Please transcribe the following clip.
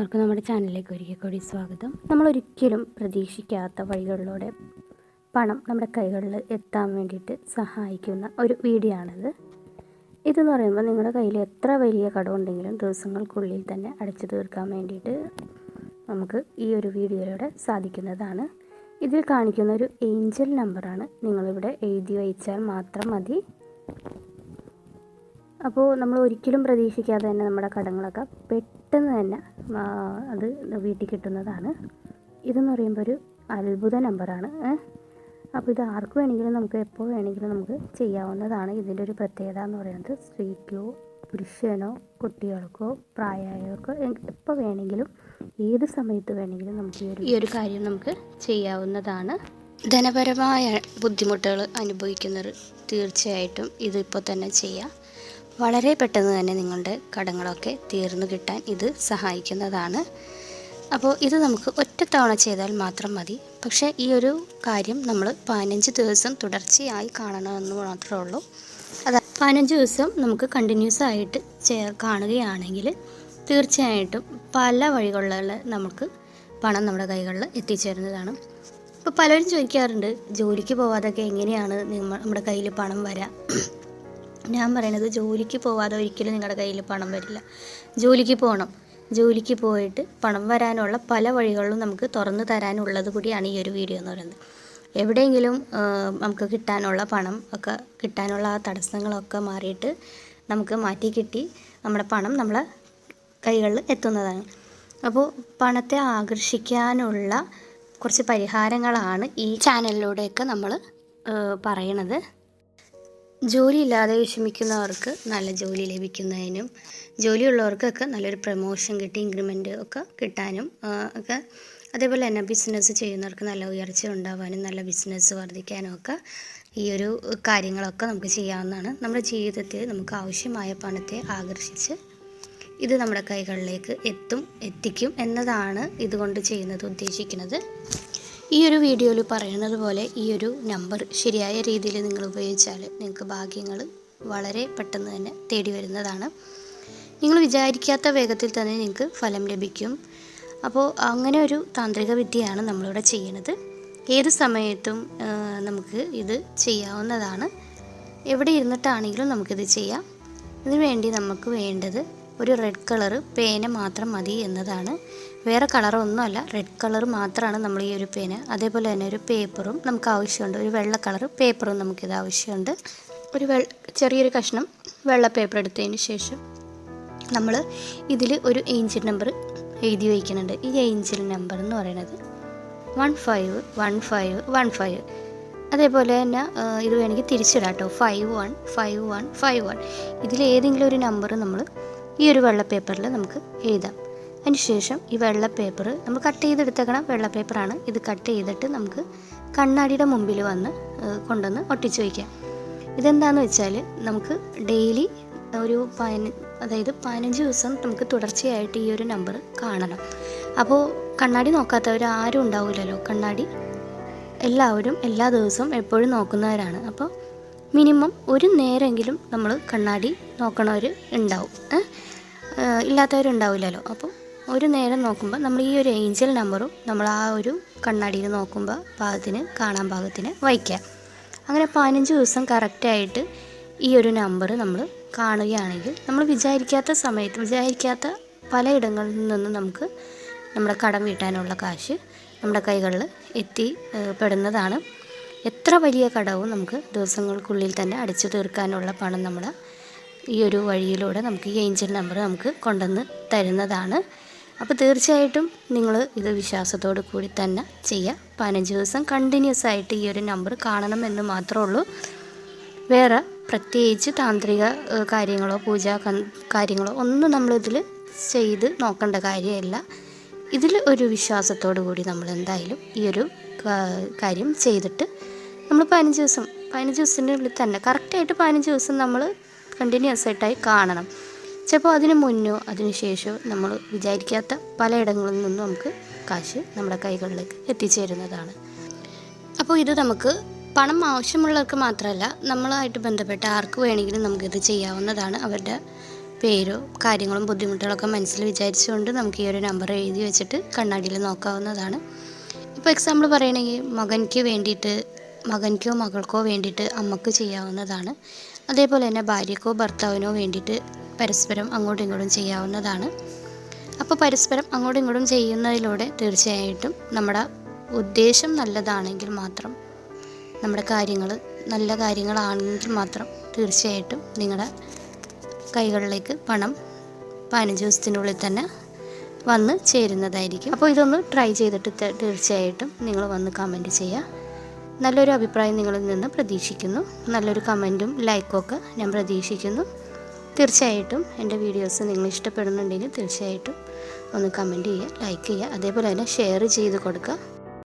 എല്ലാവർക്കും നമ്മുടെ ചാനലിലേക്ക് ഒരിക്കൽ കൂടി സ്വാഗതം. നമ്മൾ ഒരിക്കലും പ്രതീക്ഷിക്കാത്ത വഴികളിലൂടെ പണം നമ്മുടെ കൈകളിൽ എത്താൻ വേണ്ടിയിട്ട് സഹായിക്കുന്ന ഒരു വീഡിയോ ആണിത് ഇതെന്ന് പറയുമ്പോൾ നിങ്ങളുടെ കയ്യിൽ എത്ര വലിയ കടമുണ്ടെങ്കിലും ദിവസങ്ങൾക്കുള്ളിൽ തന്നെ അടച്ചു തീർക്കാൻ വേണ്ടിയിട്ട് നമുക്ക് ഈ ഒരു വീഡിയോയിലൂടെ സാധിക്കുന്നതാണ്. ഇതിൽ കാണിക്കുന്ന ഒരു ഏഞ്ചൽ നമ്പറാണ്. നിങ്ങളിവിടെ എഴുതി വയ്ച്ചാൽ മാത്രം മതി. അപ്പോൾ നമ്മൾ ഒരിക്കലും പ്രതീക്ഷിക്കാതെ തന്നെ നമ്മുടെ കടങ്ങളൊക്കെ പെട്ടെന്ന് തന്നെ അത് വീട്ടിൽ കിട്ടുന്നതാണ്. ഇതെന്ന് പറയുമ്പോൾ ഒരു അത്ഭുത നമ്പറാണ്. അപ്പോൾ ഇത് ആർക്ക് വേണമെങ്കിലും നമുക്ക് എപ്പോൾ വേണമെങ്കിലും നമുക്ക് ചെയ്യാവുന്നതാണ്. ഇതിന്റെ ഒരു പ്രത്യേകത എന്ന് പറയുന്നത് സ്ത്രീക്കോ പുരുഷനോ കുട്ടികൾക്കോ പ്രായമായവർക്കോ എപ്പോൾ വേണമെങ്കിലും ഏത് സമയത്ത് വേണമെങ്കിലും നമുക്ക് ഈ ഒരു ഈ ഒരു കാര്യം നമുക്ക് ചെയ്യാവുന്നതാണ്. ധനപരമായ ബുദ്ധിമുട്ടുകൾ അനുഭവിക്കുന്നവർ തീർച്ചയായിട്ടും ഇതിപ്പോൾ തന്നെ ചെയ്യാം. വളരെ പെട്ടെന്ന് തന്നെ നിങ്ങളുടെ കടങ്ങളൊക്കെ തീർന്നു കിട്ടാൻ ഇത് സഹായിക്കുന്നതാണ്. അപ്പോൾ ഇത് നമുക്ക് ഒറ്റത്തവണ ചെയ്താൽ മാത്രം മതി. പക്ഷേ ഈ ഒരു കാര്യം നമ്മൾ പതിനഞ്ച് ദിവസം തുടർച്ചയായി കാണണമെന്ന് മാത്രമേ ഉള്ളൂ. അത് പതിനഞ്ച് ദിവസം നമുക്ക് കണ്ടിന്യൂസ് ആയിട്ട് ചേർ കാണുകയാണെങ്കിൽ തീർച്ചയായിട്ടും പല വഴികളിൽ നമുക്ക് പണം നമ്മുടെ കൈകളിൽ എത്തിച്ചേരുന്നതാണ്. ഇപ്പോൾ പലരും ചോദിക്കാറുണ്ട് ജോലിക്ക് പോവാതൊക്കെ എങ്ങനെയാണ് നമ്മുടെ കയ്യിൽ പണം വരാം? ഞാൻ പറയണത് ജോലിക്ക് പോവാതെ ഒരിക്കലും നിങ്ങളുടെ കയ്യിൽ പണം വരില്ല. ജോലിക്ക് പോകണം ജോലിക്ക് പോയിട്ട് പണം വരാനുള്ള പല വഴികളിലും നമുക്ക് തുറന്നു തരാനുള്ളത് കൂടിയാണ് ഈ ഒരു വീഡിയോ എന്ന് പറയുന്നത്. എവിടെയെങ്കിലും നമുക്ക് കിട്ടാനുള്ള പണം ഒക്കെ കിട്ടാനുള്ള ആ തടസ്സങ്ങളൊക്കെ മാറിയിട്ട് നമുക്ക് മാറ്റി കിട്ടി നമ്മുടെ പണം നമ്മളെ കൈകളിൽ എത്തുന്നതാണ്. അപ്പോൾ പണത്തെ ആകർഷിക്കാനുള്ള കുറച്ച് പരിഹാരങ്ങളാണ് ഈ ചാനലിലൂടെയൊക്കെ നമ്മൾ പറയണത്. ജോലിയില്ലാതെ വിഷമിക്കുന്നവർക്ക് നല്ല ജോലി ലഭിക്കുന്നതിനും ജോലിയുള്ളവർക്കൊക്കെ നല്ലൊരു പ്രൊമോഷൻ കിട്ടി ഇൻക്രിമെന്റ് ഒക്കെ കിട്ടാനും ഒക്കെ അതേപോലെ തന്നെ ബിസിനസ് ചെയ്യുന്നവർക്ക് നല്ല ഉയർച്ച ഉണ്ടാവാനും നല്ല ബിസിനസ് വർദ്ധിക്കാനും ഒക്കെ ഈ ഒരു കാര്യങ്ങളൊക്കെ നമുക്ക് ചെയ്യാവുന്നതാണ്. നമ്മുടെ ജീവിതത്തിൽ നമുക്ക് ആവശ്യമായ പണത്തെ ആകർഷിച്ച് ഇത് നമ്മുടെ കൈകളിലേക്ക് എത്തും എത്തിക്കും എന്നതാണ് ഇതുകൊണ്ട് ചെയ്യുന്നത് ഉദ്ദേശിക്കുന്നത്. ഈ ഒരു വീഡിയോയിൽ പറയുന്നത് പോലെ ഈ ഒരു നമ്പർ ശരിയായ രീതിയിൽ നിങ്ങൾ ഉപയോഗിച്ചാൽ നിങ്ങൾക്ക് ഭാഗ്യങ്ങൾ വളരെ പെട്ടെന്ന് തന്നെ തേടി വരുന്നതാണ്. നിങ്ങൾ വിചാരിക്കാത്ത വേഗത്തിൽ തന്നെ നിങ്ങൾക്ക് ഫലം ലഭിക്കും. അപ്പോൾ അങ്ങനെ ഒരു താന്ത്രിക വിദ്യയാണ് നമ്മളിവിടെ ചെയ്യുന്നത്. ഏത് സമയത്തും നമുക്ക് ഇത് ചെയ്യാവുന്നതാണ്. എവിടെ ഇരുന്നിട്ടാണെങ്കിലും നമുക്കിത് ചെയ്യാം. ഇതിനു വേണ്ടി നമുക്ക് വേണ്ടത് ഒരു റെഡ് കളറ് പേന മാത്രം മതി എന്നതാണ്. വേറെ കളറൊന്നുമല്ല. റെഡ് കളർ മാത്രമാണ് നമ്മൾ ഈ ഒരു പേന അതേപോലെ തന്നെ ഒരു പേപ്പറും നമുക്ക് ആവശ്യമുണ്ട്. ഒരു വെള്ള കളർ പേപ്പറും നമുക്കിത് ആവശ്യമുണ്ട്. ഒരു വെ ചെറിയൊരു കഷ്ണം വെള്ള പേപ്പർ എടുത്തതിന് ശേഷം നമ്മൾ ഇതിൽ ഒരു ഏഞ്ചിൽ നമ്പർ എഴുതി വയ്ക്കുന്നുണ്ട്. ഈ ഏഞ്ചിൽ നമ്പർ എന്ന് പറയുന്നത് one five one five one five അതേപോലെ തന്നെ ഇത് വേണമെങ്കിൽ തിരിച്ചിടാം കേട്ടോ five one five one five one ഇതിൽ ഏതെങ്കിലും ഒരു നമ്പർ നമ്മൾ ഈ ഒരു വെള്ള പേപ്പറിൽ നമുക്ക് എഴുതാം. അതിനുശേഷം ഈ വെള്ള പേപ്പർ നമ്മൾ കട്ട് ചെയ്തെടുത്തേക്കണം. വെള്ള പേപ്പറാണ് ഇത് കട്ട് ചെയ്തിട്ട് നമുക്ക് കണ്ണാടിയുടെ മുമ്പിൽ വന്ന് കൊണ്ടുവന്ന് ഒട്ടിച്ച് വയ്ക്കാം ഇതെന്താണെന്ന് വെച്ചാൽ നമുക്ക് ഡെയിലി ഒരു പതിന അതായത് പതിനഞ്ച് ദിവസം നമുക്ക് തുടർച്ചയായിട്ട് ഈ ഒരു നമ്പർ കാണണം. അപ്പോൾ കണ്ണാടി നോക്കാത്തവർ ആരും ഉണ്ടാവില്ലല്ലോ കണ്ണാടി എല്ലാവരും എല്ലാ ദിവസവും എപ്പോഴും നോക്കുന്നവരാണ്. അപ്പോൾ മിനിമം ഒരു നേരമെങ്കിലും നമ്മൾ കണ്ണാടി നോക്കണവർ ഉണ്ടാവും. ഇല്ലാത്തവരുണ്ടാവില്ലല്ലോ. അപ്പോൾ ഒരു നേരം നോക്കുമ്പോൾ നമ്മൾ ഈ ഒരു ഏഞ്ചൽ നമ്പറും നമ്മൾ ആ ഒരു കണ്ണാടിയിൽ നോക്കുമ്പോൾ പാകത്തിന് കാണാൻ പാകത്തിന് വയ്ക്കാം. അങ്ങനെ പതിനഞ്ച് ദിവസം കറക്റ്റായിട്ട് ഈ ഒരു നമ്പർ നമ്മൾ കാണുകയാണെങ്കിൽ നമ്മൾ വിചാരിക്കാത്ത സമയത്ത് വിചാരിക്കാത്ത പലയിടങ്ങളിൽ നിന്നും നമുക്ക് നമ്മുടെ കടം വീട്ടാനുള്ള കാശ് നമ്മുടെ കൈകളിൽ എത്തി പെടുന്നതാണ്. എത്ര വലിയ കടവും നമുക്ക് ദിവസങ്ങൾക്കുള്ളിൽ തന്നെ അടിച്ചു തീർക്കാനുള്ള പണം നമ്മൾ ഈ ഒരു വഴിയിലൂടെ നമുക്ക് ഈ ഏഞ്ചൽ നമ്പർ നമുക്ക് കൊണ്ടുവന്ന് തരുന്നതാണ്. അപ്പോൾ തീർച്ചയായിട്ടും നിങ്ങൾ ഇത് വിശ്വാസത്തോടു കൂടി തന്നെ ചെയ്യുക. പതിനഞ്ച് ദിവസം കണ്ടിന്യൂസ് ആയിട്ട് ഈ ഒരു നമ്പർ കാണണം എന്ന് മാത്രമേ ഉള്ളൂ. വേറെ പ്രത്യേകിച്ച് താന്ത്രിക കാര്യങ്ങളോ പൂജാ കാര്യങ്ങളോ ഒന്നും നമ്മളിതിൽ ചെയ്ത് നോക്കേണ്ട കാര്യമല്ല. ഇതിൽ ഒരു വിശ്വാസത്തോടു കൂടി നമ്മൾ എന്തായാലും ഈ ഒരു കാര്യം ചെയ്തിട്ട് നമ്മൾ പതിനഞ്ച് ദിവസം പതിനഞ്ച് ദിവസത്തിന്റെ ഉള്ളിൽ തന്നെ കറക്റ്റായിട്ട് പതിനഞ്ച് ദിവസം നമ്മൾ കണ്ടിന്യൂസ് ആയിട്ടായി കാണണം. ചിലപ്പോൾ അതിന് മുന്നോ അതിനുശേഷമോ നമ്മൾ വിചാരിക്കാത്ത പലയിടങ്ങളിൽ നിന്നും നമുക്ക് കാശ് നമ്മുടെ കൈകളിലേക്ക് എത്തിച്ചേരുന്നതാണ്. അപ്പോൾ ഇത് നമുക്ക് പണം ആവശ്യമുള്ളവർക്ക് മാത്രമല്ല നമ്മളായിട്ട് ബന്ധപ്പെട്ട ആർക്ക് വേണമെങ്കിലും നമുക്കിത് ചെയ്യാവുന്നതാണ്. അവരുടെ പേരോ കാര്യങ്ങളും ബുദ്ധിമുട്ടുകളൊക്കെ മനസ്സിൽ വിചാരിച്ചുകൊണ്ട് നമുക്ക് ഈ ഒരു നമ്പർ എഴുതി വെച്ചിട്ട് കണ്ണാടിയിൽ നോക്കാവുന്നതാണ്. ഇപ്പോൾ എക്സാമ്പിൾ പറയണമെങ്കിൽ മകനിക്ക് വേണ്ടിയിട്ട് മകൻക്കോ മകൾക്കോ വേണ്ടിയിട്ട് അമ്മയ്ക്ക് ചെയ്യാവുന്നതാണ്. അതേപോലെ തന്നെ ഭാര്യക്കോ ഭർത്താവിനോ വേണ്ടിയിട്ട് പരസ്പരം അങ്ങോട്ടും ഇങ്ങോട്ടും ചെയ്യാവുന്നതാണ്. അപ്പോൾ പരസ്പരം അങ്ങോട്ടും ഇങ്ങോട്ടും ചെയ്യുന്നതിലൂടെ തീർച്ചയായിട്ടും നമ്മുടെ ഉദ്ദേശം നല്ലതാണെങ്കിൽ മാത്രം നമ്മുടെ കാര്യങ്ങൾ നല്ല കാര്യങ്ങളാണെങ്കിൽ മാത്രം തീർച്ചയായിട്ടും നിങ്ങളുടെ കൈകളിലേക്ക് പണം പതിനഞ്ച് ദിവസത്തിനുള്ളിൽ തന്നെ വന്ന് ചേരുന്നതായിരിക്കും. അപ്പോൾ ഇതൊന്ന് ട്രൈ ചെയ്തിട്ട് തീർച്ചയായിട്ടും നിങ്ങൾ വന്ന് കമന്റ് ചെയ്യുക. നല്ലൊരു അഭിപ്രായം നിങ്ങളിൽ നിന്ന് പ്രതീക്ഷിക്കുന്നു. നല്ലൊരു കമന്റും ലൈക്കും ഒക്കെ ഞാൻ പ്രതീക്ഷിക്കുന്നു. തീർച്ചയായിട്ടും എന്റെ വീഡിയോസ് നിങ്ങൾ ഇഷ്ടപ്പെടുന്നുണ്ടെങ്കിൽ തീർച്ചയായിട്ടും ഒന്ന് കമന്റ് ചെയ്യുക ലൈക്ക് ചെയ്യുക അതേപോലെ തന്നെ ഷെയർ ചെയ്ത് കൊടുക്കുക.